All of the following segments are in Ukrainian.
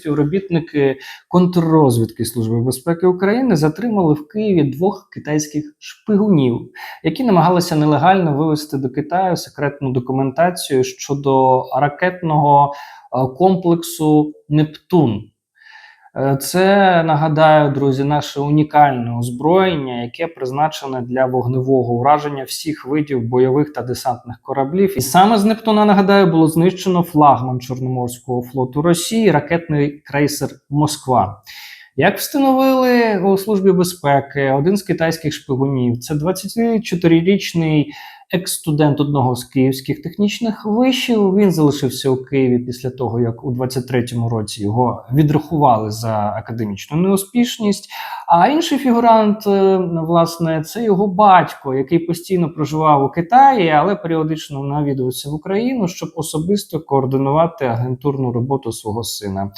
Співробітники контррозвідки Служби безпеки України затримали в Києві двох китайських шпигунів, які намагалися нелегально вивезти до Китаю секретну документацію щодо ракетного е, комплексу Нептун. Е, Це нагадаю, друзі, наше унікальне озброєння, яке призначене для вогневого ураження всіх видів бойових та десантних кораблів. І саме з Нептуна нагадаю було знищено флагман Чорноморського флоту Росії, ракетний крейсер Москва. Як встановили у службі безпеки, один з китайських шпигунів це 24-річний екс-студент одного з київських технічних вишів. Він залишився у Києві після того, як у 23-му році його відрахували за академічну неуспішність. А інший фігурант, е, власне, це його батько, який постійно проживав у Китаї, але періодично навідувався в Україну, щоб особисто координувати агентурну роботу свого сина.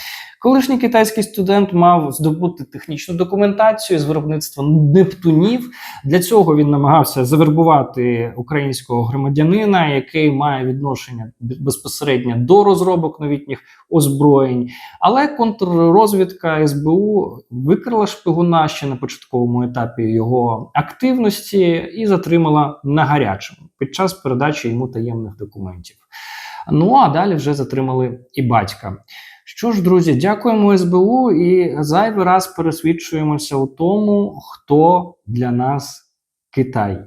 Колишній китайський студент мав здобути технічну документацію з виробництва нептунів. Для цього він намагався завербувати українського громадянина, який має відношення безпосередньо до розробок новітніх озброєнь. Але контррозвідка СБУ викрила шпигуна ще на початковому етапі його активності і затримала на гарячому під час передачі йому таємних документів. Ну а далі вже затримали і батька. Що ж, друзі, дякуємо СБУ і зайвий раз пересвідчуємося у тому, хто для нас Китай.